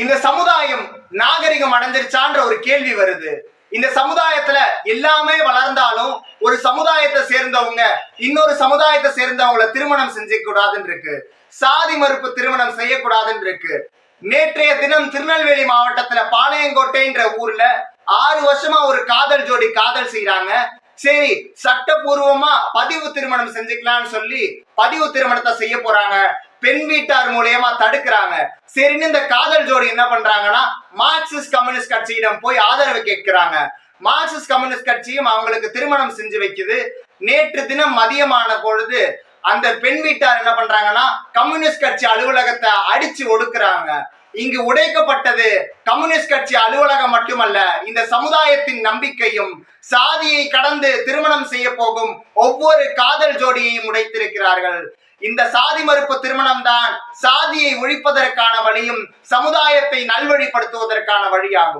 இந்த சமுதாயம் நாகரிகம் அடைஞ்சிருச்சான்ற ஒரு கேள்வி வருது. இந்த சமுதாயத்துல எல்லாமே வளர்ந்தாலும் ஒரு சமுதாயத்தை சேர்ந்தவங்க இன்னொரு சமுதாயத்தை சேர்ந்தவங்கள திருமணம் செஞ்சுக்க கூடாதுன்னு இருக்கு சாதி மறுப்பு திருமணம் செய்யக்கூடாதுன்னு இருக்கு நேற்றைய தினம் திருநெல்வேலி மாவட்டத்துல பாளையங்கோட்டைன்ற ஊர்ல ஆறு வருஷமா ஒரு காதல் ஜோடி காதல் செய்யறாங்க சரி சட்டபூர்வமா பதிவு திருமணம் செஞ்சுக்கலாம்னு சொல்லி பதிவு திருமணத்தை செய்ய போறாங்க. பெண் வீட்டார் மூலியமா தடுக்கிறாங்க. சரின்னு இந்த காதல் ஜோடி என்ன பண்றாங்கன்னா மார்க்சிஸ்ட் கம்யூனிஸ்ட் கட்சியிடம் போய் ஆதரவு கேட்கிறாங்க. மார்க்சிஸ்ட் கம்யூனிஸ்ட் கட்சியும் அவங்களுக்கு திருமணம் செஞ்சு வைக்குது. நேற்று தினம் மதியமான பொழுது அந்த பெண் வீட்டார் என்ன பண்றாங்கன்னா கம்யூனிஸ்ட் கட்சி அலுவலகத்தை அடிச்சு ஒடுக்குறாங்க. இங்கு உடைக்கப்பட்டது கம்யூனிஸ்ட் கட்சி அலுவலகம் மட்டுமல்ல இந்த சமுதாயத்தின் நம்பிக்கையும் சாதியை கடந்து திருமணம் செய்ய போகும் ஒவ்வொரு காதல் ஜோடியையும் உடைத்திருக்கிறார்கள். இந்த சாதி மறுப்பு திருமணம் தான் சாதியை ஒழிப்பதற்கான வழியும் சமுதாயத்தை நல்வழிப்படுத்துவதற்கான வழியாகும்.